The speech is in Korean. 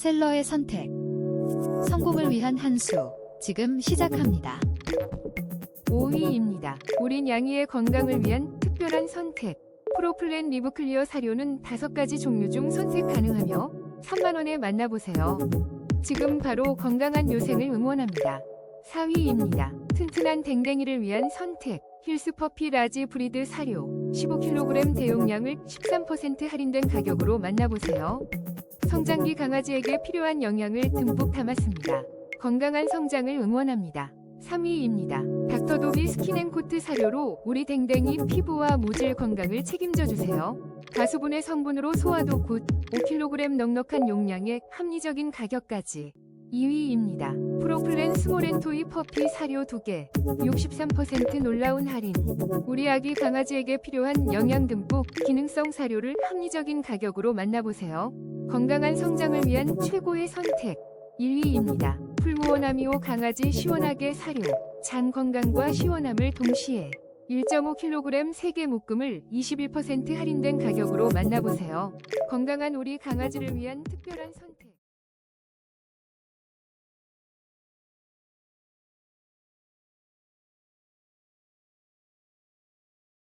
셀러의 선택. 성공을 위한 한 수. 지금 시작합니다. 5위입니다. 우린 양이의 건강을 위한 특별한 선택. 프로플랜 리브 클리어 사료는 5가지 종류 중 선택 가능하며 3만원에 만나보세요. 지금 바로 건강한 요생을 응원합니다. 4위입니다. 튼튼한 댕댕이를 위한 선택. 힐스퍼피 라지 브리드 사료 15kg 대용량을 13% 할인된 가격으로 만나보세요. 성장기 강아지에게 필요한 영양을 듬뿍 담았습니다. 건강한 성장을 응원합니다. 3위입니다. 닥터도비 스킨앤코트 사료로 우리 댕댕이 피부와 모질 건강을 책임져 주세요. 가수분의 성분으로 소화도 굿, 5kg 넉넉한 용량에 합리적인 가격까지. 2위입니다. 프로플랜 스몰앤토이 퍼피 사료 2개, 63% 놀라운 할인. 우리 아기 강아지에게 필요한 영양 듬뿍 기능성 사료를 합리적인 가격으로 만나보세요. 건강한 성장을 위한 최고의 선택. 1위입니다. 풀무원아미오 강아지 시원하게 사료. 장 건강과 시원함을 동시에 1.5kg 3개 묶음을 21% 할인된 가격으로 만나보세요. 건강한 우리 강아지를 위한 특별한 선택.